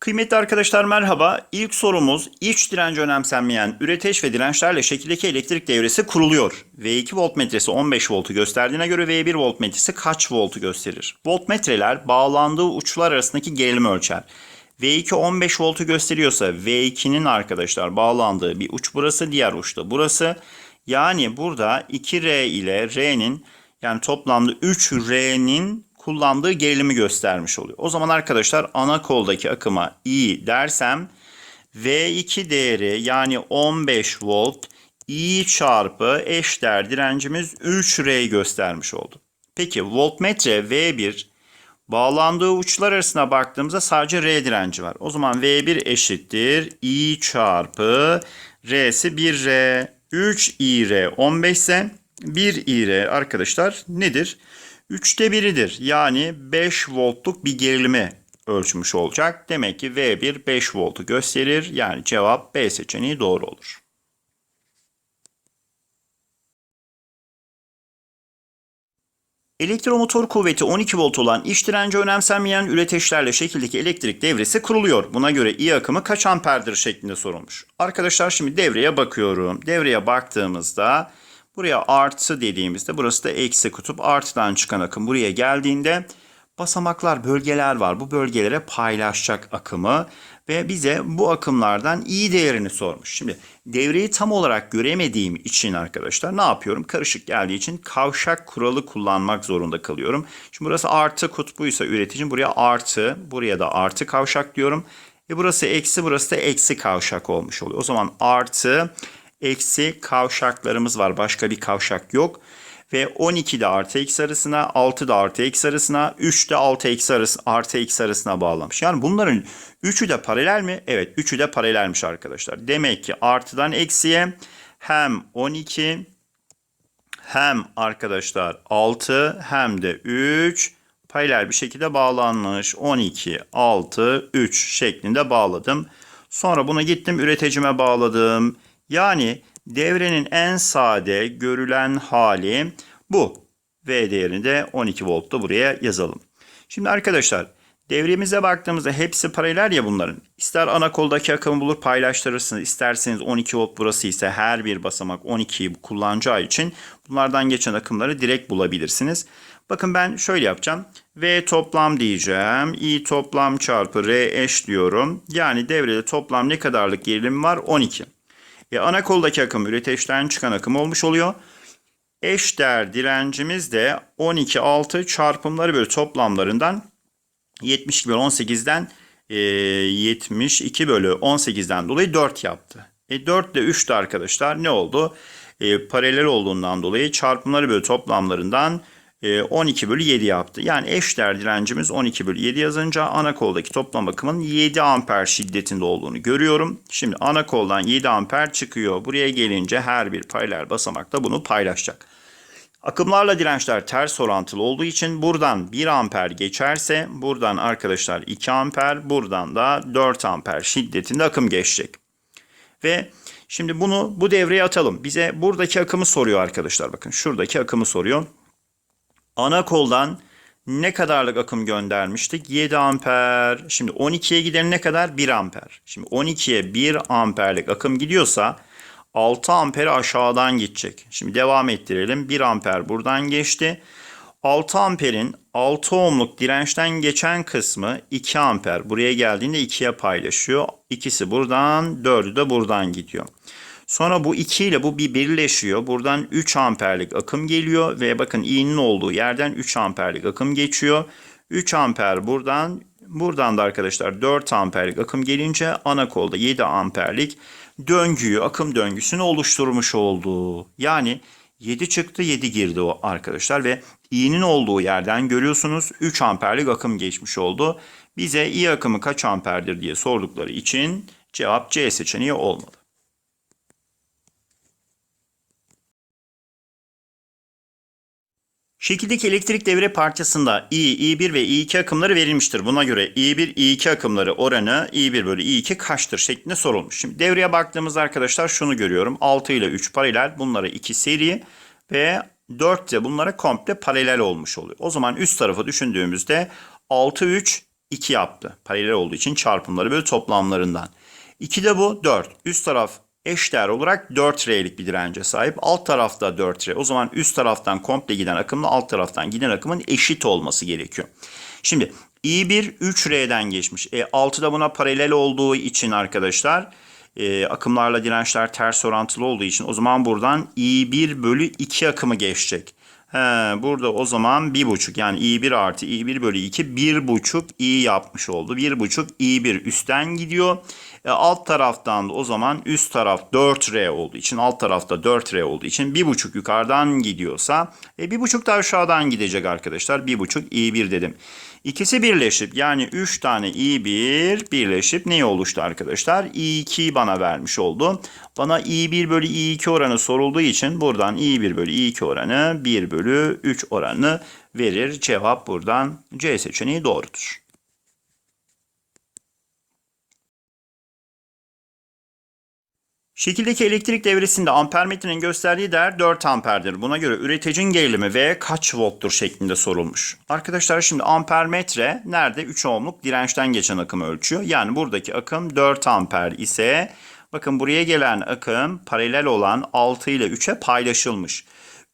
Kıymetli arkadaşlar merhaba. İlk sorumuz iç direnci önemsenmeyen üreteç ve dirençlerle şekildeki elektrik devresi kuruluyor. V2 voltmetresi 15 voltu gösterdiğine göre V1 voltmetresi kaç voltu gösterir? Voltmetreler bağlandığı uçlar arasındaki gerilimi ölçer. V2 15 voltu gösteriyorsa V2'nin arkadaşlar bağlandığı bir uç burası, diğer uç da burası. Yani burada 2R ile R'nin yani toplamda 3R'nin kullandığı gerilimi göstermiş oluyor. O zaman arkadaşlar ana koldaki akıma I dersem V2 değeri yani 15 volt I çarpı eşdeğer direncimiz 3R göstermiş oldu. Peki voltmetre V1 bağlandığı uçlar arasına baktığımızda sadece R direnci var. O zaman V1 eşittir I çarpı R'si 1R 3 IR 15 ise 1 IR arkadaşlar nedir? 3'te biridir. Yani 5 voltluk bir gerilimi ölçmüş olacak. Demek ki V1 5 voltu gösterir. Yani cevap B seçeneği doğru olur. Elektromotor kuvveti 12 volt olan iç direnci önemsenmeyen üreteçlerle şekildeki elektrik devresi kuruluyor. Buna göre I akımı kaç amperdir şeklinde sorulmuş. Arkadaşlar şimdi devreye bakıyorum. Devreye baktığımızda buraya artı dediğimizde burası da eksi kutup artıdan çıkan akım buraya geldiğinde basamaklar, bölgeler var. Bu bölgelere paylaşacak akımı ve bize bu akımlardan i değerini sormuş. Şimdi devreyi tam olarak göremediğim için arkadaşlar ne yapıyorum? Karışık geldiği için kavşak kuralı kullanmak zorunda kalıyorum. Şimdi burası artı kutbuysa üreticim buraya artı, buraya da artı kavşak diyorum. E burası eksi, burası da eksi kavşak olmuş oluyor. O zaman artı, eksi kavşaklarımız var. Başka bir kavşak yok. Ve 12 de artı eksi arasına, 6 da artı eksi arasına, 3 de altı eksi arası, artı eksi arasına bağlamış. Yani bunların üçü de paralel mi? Evet, üçü de paralelmiş arkadaşlar. Demek ki artıdan eksiye hem 12 hem arkadaşlar 6 hem de 3 paralel bir şekilde bağlanmış. 12, 6, 3 şeklinde bağladım. Sonra bunu gittim üreticime bağladım. Yani devrenin en sade görülen hali bu. V değerini de 12 voltta buraya yazalım. Şimdi arkadaşlar devremize baktığımızda hepsi paralel ya bunların. İster ana koldaki akımı bulur paylaştırırsınız. İsterseniz 12 volt burası ise her bir basamak 12'yi kullanacağı için bunlardan geçen akımları direkt bulabilirsiniz. Bakın ben şöyle yapacağım. V toplam diyeceğim. I toplam çarpı R eş diyorum. Yani devrede toplam ne kadarlık gerilim var? 12. E, ana koldaki akım üreteçten çıkan akım olmuş oluyor. Eşdeğer direncimiz de 12 6 çarpımları bölü toplamlarından 72 bölü 18'den e, 72 bölü 18'den dolayı 4 yaptı. E 4 ile 3 de arkadaşlar ne oldu? E, paralel olduğundan dolayı çarpımları bölü toplamlarından 12 bölü 7 yaptı. Yani eşdeğer direncimiz 12 bölü 7 yazınca ana koldaki toplam akımın 7 amper şiddetinde olduğunu görüyorum. Şimdi ana koldan 7 amper çıkıyor. Buraya gelince her bir paralel basamakta bunu paylaşacak. Akımlarla dirençler ters orantılı olduğu için buradan 1 amper geçerse buradan arkadaşlar 2 amper buradan da 4 amper şiddetinde akım geçecek. Ve şimdi bunu bu devreye atalım. Bize buradaki akımı soruyor arkadaşlar. Bakın şuradaki akımı soruyor ana koldan ne kadarlık akım göndermiştik? 7 amper. Şimdi 12'ye giden ne kadar? 1 amper. Şimdi 12'ye 1 amperlik akım gidiyorsa 6 amperi aşağıdan gidecek. Şimdi devam ettirelim. 1 amper buradan geçti. 6 amperin 6 ohmluk dirençten geçen kısmı 2 amper. Buraya geldiğinde 2'ye paylaşıyor. İkisi buradan, 4'ü de buradan gidiyor. Sonra bu 2 ile bu bir birleşiyor. Buradan 3 amperlik akım geliyor ve bakın i'nin olduğu yerden 3 amperlik akım geçiyor. 3 amper buradan buradan da arkadaşlar 4 amperlik akım gelince ana kolda 7 amperlik döngüyü, akım döngüsünü oluşturmuş oldu. Yani 7 çıktı 7 girdi o arkadaşlar ve i'nin olduğu yerden görüyorsunuz 3 amperlik akım geçmiş oldu. Bize i akımı kaç amperdir diye sordukları için cevap C seçeneği olmalı. Şekildeki elektrik devre parçasında I, I1 ve I2 akımları verilmiştir. Buna göre I1, I2 akımları oranı I1 bölü I2 kaçtır şeklinde sorulmuş. Şimdi devreye baktığımızda arkadaşlar şunu görüyorum. 6 ile 3 paralel. Bunlara 2 seri ve 4 de bunlara komple paralel olmuş oluyor. O zaman üst tarafı düşündüğümüzde 6, 3 2 yaptı. Paralel olduğu için çarpımları bölü toplamlarından. 2 de bu 4. Üst taraf eşdeğer olarak 4R'lik bir dirence sahip. Alt tarafta 4R. O zaman üst taraftan komple giden akımla alt taraftan giden akımın eşit olması gerekiyor. Şimdi I1 3R'den geçmiş. E, 6 da buna paralel olduğu için arkadaşlar e, akımlarla dirençler ters orantılı olduğu için o zaman buradan I1 bölü 2 akımı geçecek. He, burada o zaman 1,5 yani i1 artı i1 bölü 2 1,5 i yapmış oldu. 1,5 i1 üstten gidiyor. E, alt taraftan da o zaman üst taraf 4R olduğu için alt tarafta 4R olduğu için 1,5 yukarıdan gidiyorsa e, 1,5 da aşağıdan gidecek arkadaşlar. 1,5 i1 dedim. İkisi birleşip yani 3 tane i1 birleşip ne oluştu arkadaşlar? i2 bana vermiş oldu. Bana i1 bölü i2 oranı sorulduğu için buradan i1 bölü i2 oranı 1 bölü 3 oranı verir. Cevap buradan C seçeneği doğrudur. Şekildeki elektrik devresinde ampermetrenin gösterdiği değer 4 amperdir. Buna göre üreticinin gerilimi V kaç volttur şeklinde sorulmuş. Arkadaşlar şimdi ampermetre nerede? 3 ohmluk dirençten geçen akımı ölçüyor. Yani buradaki akım 4 amper ise bakın buraya gelen akım paralel olan 6 ile 3'e paylaşılmış.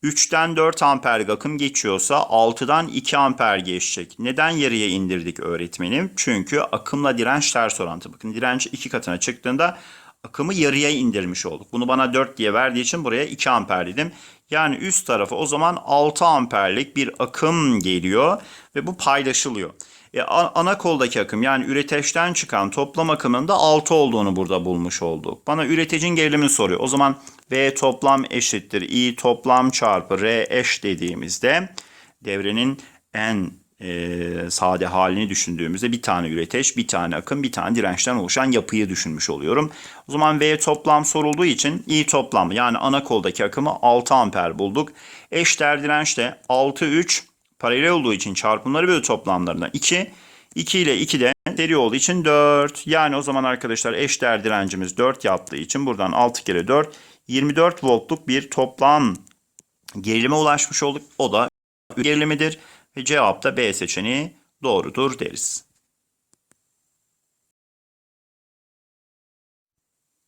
3'ten 4 amperlik akım geçiyorsa 6'dan 2 amper geçecek. Neden yarıya indirdik öğretmenim? Çünkü akımla direnç ters orantı. Bakın direnç 2 katına çıktığında akımı yarıya indirmiş olduk. Bunu bana 4 diye verdiği için buraya 2 amper dedim. Yani üst tarafa o zaman 6 amperlik bir akım geliyor ve bu paylaşılıyor. E, ana koldaki akım yani üreteçten çıkan toplam akımın da 6 olduğunu burada bulmuş olduk. Bana üreticinin gerilimini soruyor. O zaman V toplam eşittir I toplam çarpı R eş dediğimizde devrenin en e, sade halini düşündüğümüzde bir tane üreteç, bir tane akım, bir tane dirençten oluşan yapıyı düşünmüş oluyorum. O zaman V toplam sorulduğu için I toplam yani ana koldaki akımı 6 amper bulduk. Eşdeğer direnç de 6, 3 paralel olduğu için çarpımları bölü toplamlarına 2. 2 ile 2 de seri olduğu için 4. Yani o zaman arkadaşlar eşdeğer direncimiz 4 yaptığı için buradan 6 kere 4 24 voltluk bir toplam gerilime ulaşmış olduk. O da gerilimidir. Ve cevap da B seçeneği doğrudur deriz.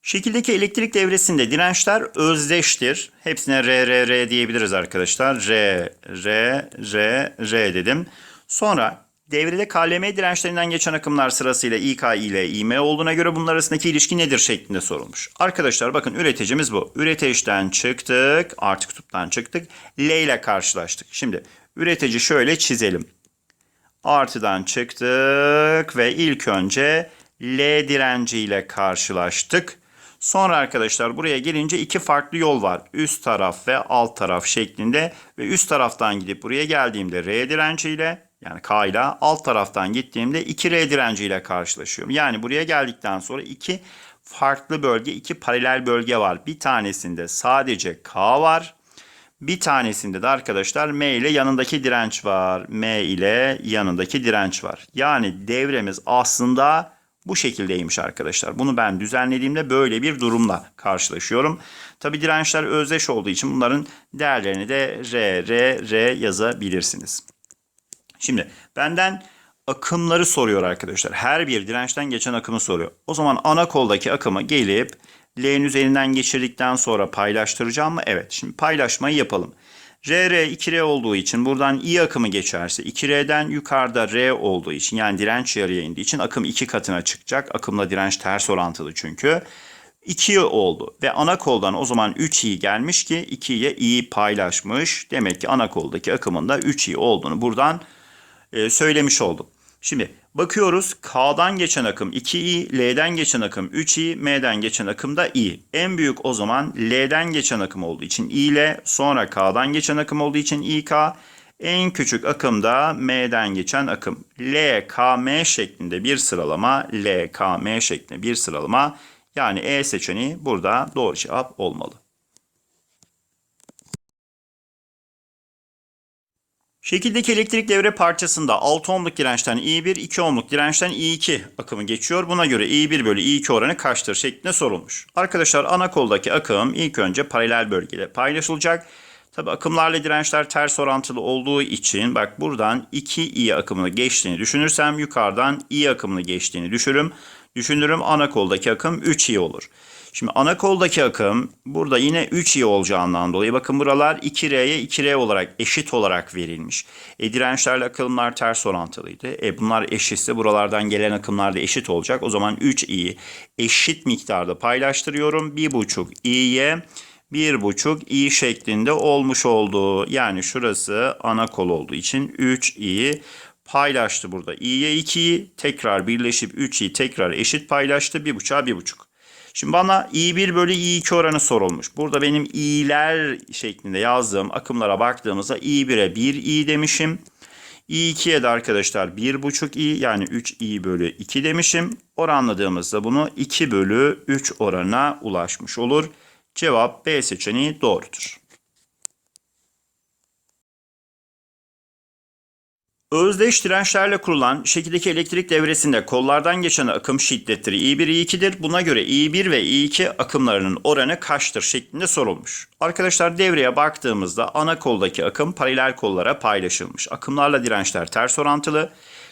Şekildeki elektrik devresinde dirençler özdeştir. Hepsine R, R, R diyebiliriz arkadaşlar. R, R, R, R dedim. Sonra devrede KLM dirençlerinden geçen akımlar sırasıyla İK ile İM olduğuna göre bunlar arasındaki ilişki nedir şeklinde sorulmuş. Arkadaşlar bakın üreticimiz bu. Üreteçten çıktık, artı kutuptan çıktık. L ile karşılaştık. Şimdi üretici şöyle çizelim. Artıdan çıktık ve ilk önce L direnci ile karşılaştık. Sonra arkadaşlar buraya gelince iki farklı yol var. Üst taraf ve alt taraf şeklinde ve üst taraftan gidip buraya geldiğimde R direnciyle yani K ile alt taraftan gittiğimde 2R direnciyle karşılaşıyorum. Yani buraya geldikten sonra iki farklı bölge, iki paralel bölge var. Bir tanesinde sadece K var. Bir tanesinde de arkadaşlar M ile yanındaki direnç var. M ile yanındaki direnç var. Yani devremiz aslında bu şekildeymiş arkadaşlar. Bunu ben düzenlediğimde böyle bir durumla karşılaşıyorum. Tabi dirençler özdeş olduğu için bunların değerlerini de R, R, R yazabilirsiniz. Şimdi benden akımları soruyor arkadaşlar. Her bir dirençten geçen akımı soruyor. O zaman ana koldaki akımı gelip L'nin üzerinden geçirdikten sonra paylaştıracağım mı? Evet. Şimdi paylaşmayı yapalım. RR 2R olduğu için buradan I akımı geçerse 2R'den yukarıda R olduğu için yani direnç yarıya indiği için akım 2 katına çıkacak. Akımla direnç ters orantılı çünkü. 2 oldu ve ana koldan o zaman 3i gelmiş ki 2'ye i paylaşmış. Demek ki ana koldaki akımın da 3i olduğunu buradan e, söylemiş oldum. Şimdi bakıyoruz K'dan geçen akım 2i, L'den geçen akım 3i, M'den geçen akım da i. En büyük o zaman L'den geçen akım olduğu için i ile sonra K'dan geçen akım olduğu için ik. En küçük akım da M'den geçen akım. L, K, M şeklinde bir sıralama. L, K, M şeklinde bir sıralama. Yani E seçeneği burada doğru cevap olmalı. Şekildeki elektrik devre parçasında 6 ohmluk dirençten I1, 2 ohmluk dirençten I2 akımı geçiyor. Buna göre I1 bölü I2 oranı kaçtır şeklinde sorulmuş. Arkadaşlar ana koldaki akım ilk önce paralel bölgede paylaşılacak. Tabi akımlarla dirençler ters orantılı olduğu için bak buradan 2i akımını geçtiğini düşünürsem yukarıdan i akımını geçtiğini düşürüm. Düşünürüm ana koldaki akım 3i olur. Şimdi ana koldaki akım burada yine 3i olacağından dolayı bakın buralar 2R'ye 2R olarak eşit olarak verilmiş. E dirençlerle akımlar ters orantılıydı. E bunlar eşitse buralardan gelen akımlar da eşit olacak. O zaman 3i'yi eşit miktarda paylaştırıyorum. 1,5 i'ye 1,5 i şeklinde olmuş oldu. Yani şurası ana kol olduğu için 3i paylaştı burada. i'ye 2'yi tekrar birleşip 3i'yi tekrar eşit paylaştı. 1,5'a 1,5. Şimdi bana i1 bölü i2 oranı sorulmuş. Burada benim i'ler şeklinde yazdığım akımlara baktığımızda i1'e 1i demişim. i2'ye de arkadaşlar 1,5i yani 3i bölü 2 demişim. Oranladığımızda bunu 2 bölü 3 oranına ulaşmış olur. Cevap B seçeneği doğrudur. Özdeş dirençlerle kurulan şekildeki elektrik devresinde kollardan geçen akım şiddetleri I1, I2'dir. Buna göre I1 ve I2 akımlarının oranı kaçtır şeklinde sorulmuş. Arkadaşlar devreye baktığımızda ana koldaki akım paralel kollara paylaşılmış. Akımlarla dirençler ters orantılı.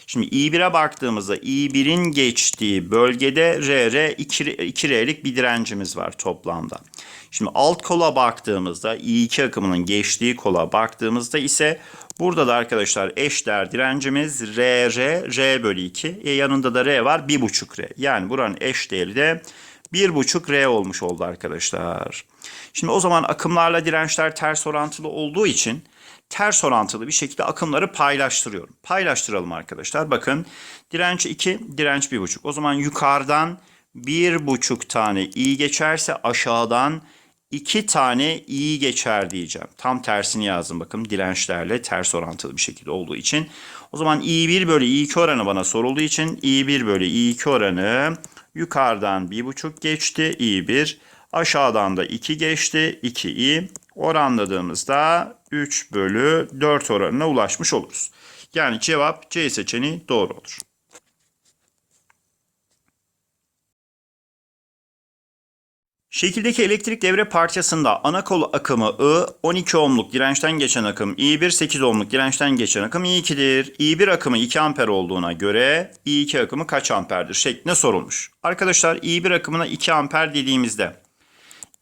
Şimdi I1'e baktığımızda I1'in geçtiği bölgede RR 2R'lik bir direncimiz var toplamda. Şimdi alt kola baktığımızda I2 akımının geçtiği kola baktığımızda ise burada da arkadaşlar eşdeğer direncimiz RR R bölü 2. E yanında da R var 1,5 R. Yani buranın eşdeğeri de 1,5 R olmuş oldu arkadaşlar. Şimdi o zaman akımlarla dirençler ters orantılı olduğu için ters orantılı bir şekilde akımları paylaştırıyorum. Paylaştıralım arkadaşlar. Bakın direnç 2, direnç 1,5. O zaman yukarıdan 1,5 tane i geçerse aşağıdan 2 tane i geçer diyeceğim. Tam tersini yazdım bakın dirençlerle ters orantılı bir şekilde olduğu için. O zaman i1 bölü i2 oranı bana sorulduğu için i1 bölü i2 oranı yukarıdan 1,5 geçti i1. Aşağıdan da 2 geçti 2i. Oranladığımızda 3 bölü 4 oranına ulaşmış oluruz. Yani cevap C seçeneği doğru olur. Şekildeki elektrik devre parçasında ana kol akımı I, 12 ohmluk dirençten geçen akım I1, 8 ohmluk dirençten geçen akım I2'dir. I1 akımı 2 amper olduğuna göre I2 akımı kaç amperdir şeklinde sorulmuş. Arkadaşlar I1 akımına 2 amper dediğimizde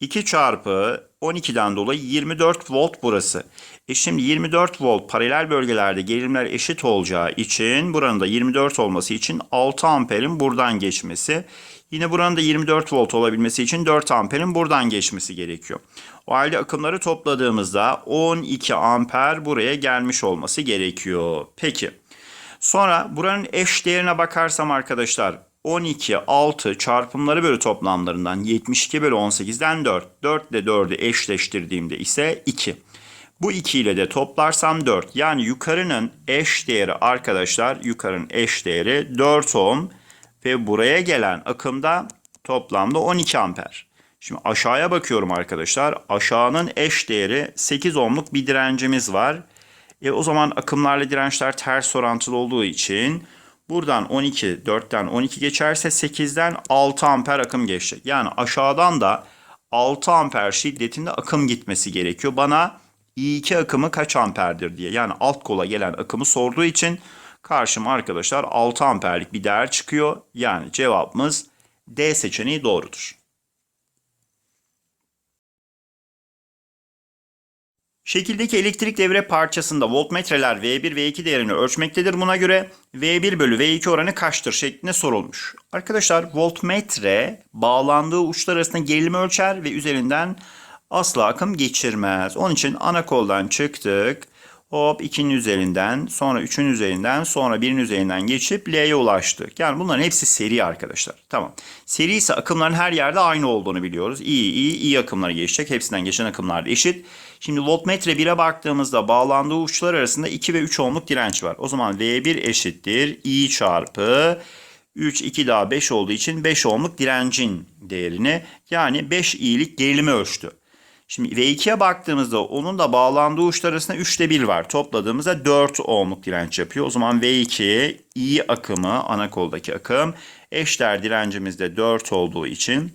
2 çarpı 12'den dolayı 24 volt burası. E şimdi 24 volt paralel bölgelerde gerilimler eşit olacağı için buranın da 24 olması için 6 amperin buradan geçmesi. Yine buranın da 24 volt olabilmesi için 4 amperin buradan geçmesi gerekiyor. O halde akımları topladığımızda 12 amper buraya gelmiş olması gerekiyor. Peki. Sonra buranın eş değerine bakarsam arkadaşlar 12, 6 çarpımları bölü toplamlarından 72 bölü 18'den 4. 4 ile 4'ü eşleştirdiğimde ise 2. Bu 2 ile de toplarsam 4. Yani yukarının eş değeri arkadaşlar yukarının eş değeri 4 ohm ve buraya gelen akımda toplamda 12 amper. Şimdi aşağıya bakıyorum arkadaşlar. Aşağının eş değeri 8 ohmluk bir direncimiz var. E o zaman akımlarla dirençler ters orantılı olduğu için buradan 12, 4'ten 12 geçerse 8'den 6 amper akım geçecek. Yani aşağıdan da 6 amper şiddetinde akım gitmesi gerekiyor. Bana I2 akımı kaç amperdir diye yani alt kola gelen akımı sorduğu için karşıma arkadaşlar 6 amperlik bir değer çıkıyor. Yani cevabımız D seçeneği doğrudur. Şekildeki elektrik devre parçasında voltmetreler V1 V2 değerini ölçmektedir. Buna göre V1 bölü V2 oranı kaçtır şeklinde sorulmuş. Arkadaşlar voltmetre bağlandığı uçlar arasında gerilimi ölçer ve üzerinden asla akım geçirmez. Onun için ana koldan çıktık. Hop 2'nin üzerinden, sonra 3'ün üzerinden, sonra 1'in üzerinden geçip L'ye ulaştık. Yani bunların hepsi seri arkadaşlar. Tamam. Seri ise akımların her yerde aynı olduğunu biliyoruz. İyi, iyi, iyi akımları geçecek. Hepsinden geçen akımlar da eşit. Şimdi voltmetre 1'e baktığımızda bağlandığı uçlar arasında 2 ve 3 ohmluk direnç var. O zaman V1 eşittir I çarpı 3, 2 daha 5 olduğu için 5 ohmluk direncin değerini yani 5 i'lik gerilimi ölçtü. Şimdi V2'ye baktığımızda onun da bağlandığı uçlar arasında 3'te 1 var. Topladığımızda 4 ohmluk direnç yapıyor. O zaman V2 I akımı ana koldaki akım eşdeğer direncimizde 4 olduğu için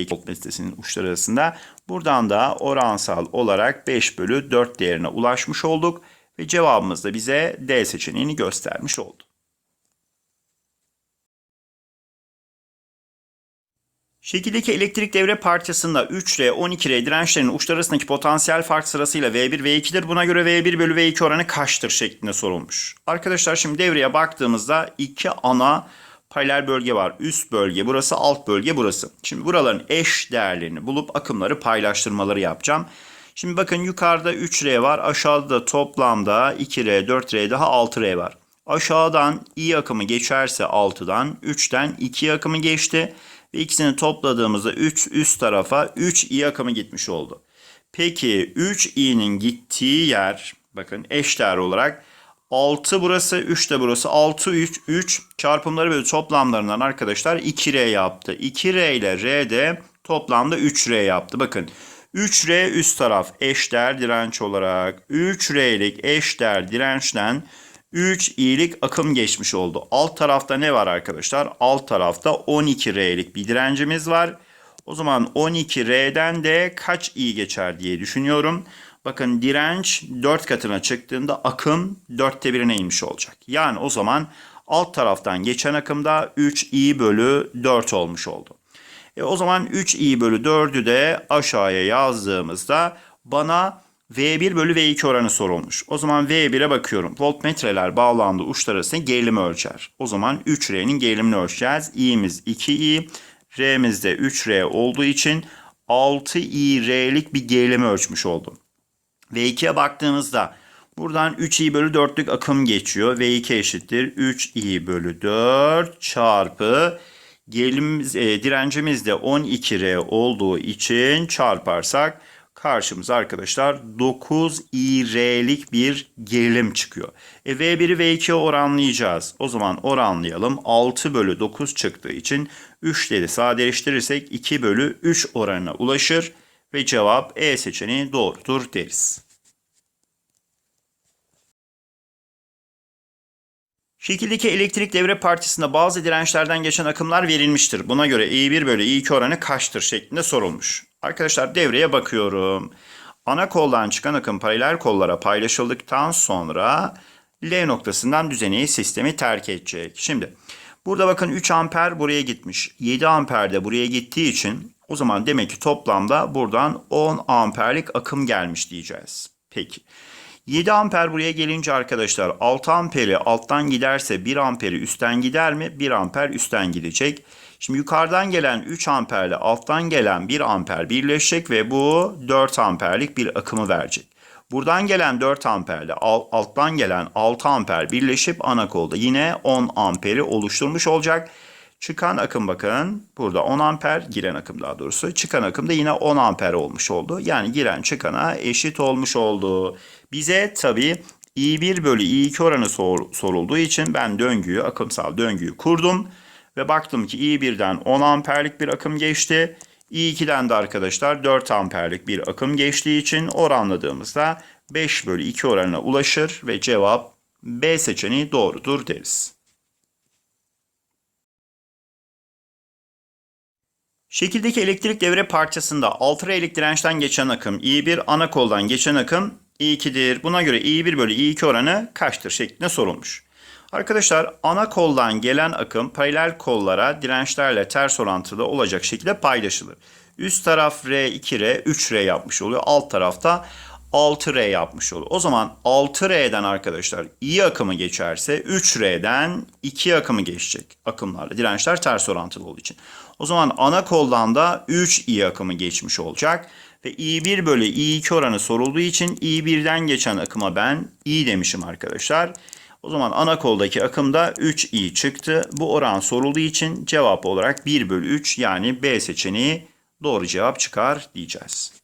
V voltmetresinin uçları arasında. Buradan da oransal olarak 5 bölü 4 değerine ulaşmış olduk. Ve cevabımız da bize D seçeneğini göstermiş oldu. Şekildeki elektrik devre parçasında 3R, 12R dirençlerin uçları arasındaki potansiyel fark sırasıyla V1, V2'dir. Buna göre V1 bölü V2 oranı kaçtır şeklinde sorulmuş. Arkadaşlar şimdi devreye baktığımızda iki ana paralel bölge var. Üst bölge burası, alt bölge burası. Şimdi buraların eş değerlerini bulup akımları paylaştırmaları yapacağım. Şimdi bakın yukarıda 3R var. Aşağıda da toplamda 2R, 4R daha 6R var. Aşağıdan I akımı geçerse 6'dan, 3'ten 2 akımı geçti. Ve ikisini topladığımızda 3 üst tarafa 3 i akımı gitmiş oldu. Peki 3 i'nin gittiği yer bakın eşdeğer olarak 6 burası 3 de burası 6 3 3 çarpımları bölü toplamlarından arkadaşlar 2r yaptı. 2r ile r de toplamda 3r yaptı. Bakın 3r üst taraf eşdeğer direnç olarak 3r'lik eşdeğer dirençten 3 iyilik akım geçmiş oldu. Alt tarafta ne var arkadaşlar? Alt tarafta 12R'lik bir direncimiz var. O zaman 12R'den de kaç i geçer diye düşünüyorum. Bakın direnç 4 katına çıktığında akım 4'te 1'ine inmiş olacak. Yani o zaman alt taraftan geçen akımda 3i bölü 4 olmuş oldu. E o zaman 3i bölü 4'ü de aşağıya yazdığımızda bana V1 bölü V2 oranı sorulmuş. O zaman V1'e bakıyorum. Voltmetreler bağlandı uçlar arasında gerilimi ölçer. O zaman 3R'nin gerilimini ölçeceğiz. İ'miz 2I, R'miz de 3R olduğu için 6IR'lik bir gerilimi ölçmüş oldum. V2'ye baktığımızda buradan 3I bölü 4'lük akım geçiyor. V2 eşittir 3I bölü 4 çarpı gerilimimiz, e, direncimiz de 12R olduğu için çarparsak karşımıza arkadaşlar 9 İR'lik bir gerilim çıkıyor. E V1'i V2'ye oranlayacağız. O zaman oranlayalım. 6 bölü 9 çıktığı için 3'leri sadeleştirirsek 2 bölü 3 oranına ulaşır ve cevap E seçeneği doğrudur deriz. Şekildeki elektrik devre parçasında bazı dirençlerden geçen akımlar verilmiştir. Buna göre I1 bölü I2 oranı kaçtır şeklinde sorulmuş. Arkadaşlar devreye bakıyorum. Ana koldan çıkan akım paralel kollara paylaşıldıktan sonra L noktasından düzeneyi sistemi terk edecek. Şimdi burada bakın 3 amper buraya gitmiş. 7 amper de buraya gittiği için o zaman demek ki toplamda buradan 10 amperlik akım gelmiş diyeceğiz. Peki. 7 amper buraya gelince arkadaşlar 6 amperi alttan giderse 1 amperi üstten gider mi? 1 amper üstten gidecek. Şimdi yukarıdan gelen 3 amperle alttan gelen 1 amper birleşecek ve bu 4 amperlik bir akımı verecek. Buradan gelen 4 amperle alttan gelen 6 amper birleşip ana kolda yine 10 amperi oluşturmuş olacak. Çıkan akım bakın burada 10 amper giren akım daha doğrusu çıkan akım da yine 10 amper olmuş oldu. Yani giren çıkana eşit olmuş oldu. Bize tabi I1 bölü I2 oranı sor, sorulduğu için ben döngüyü akımsal döngüyü kurdum. Ve baktım ki I1'den 10 amperlik bir akım geçti. I2'den de arkadaşlar 4 amperlik bir akım geçtiği için oranladığımızda 5 bölü 2 oranına ulaşır ve cevap B seçeneği doğrudur deriz. Şekildeki elektrik devre parçasında 6 R'lik dirençten geçen akım I1, ana koldan geçen akım I2'dir. Buna göre I1 bölü I2 oranı kaçtır şeklinde sorulmuş. Arkadaşlar ana koldan gelen akım paralel kollara dirençlerle ters orantılı olacak şekilde paylaşılır. Üst taraf R 2R 3R yapmış oluyor. Alt tarafta 6R yapmış oluyor. O zaman 6R'den arkadaşlar I akımı geçerse 3R'den 2 akımı geçecek akımlarla. Dirençler ters orantılı olduğu için. O zaman ana koldan da 3 I akımı geçmiş olacak. Ve I1 bölü I2 oranı sorulduğu için I1'den geçen akıma ben I demişim arkadaşlar. O zaman ana koldaki akımda 3i çıktı. Bu oran sorulduğu için cevap olarak 1 bölü 3 yani B seçeneği doğru cevap çıkar diyeceğiz.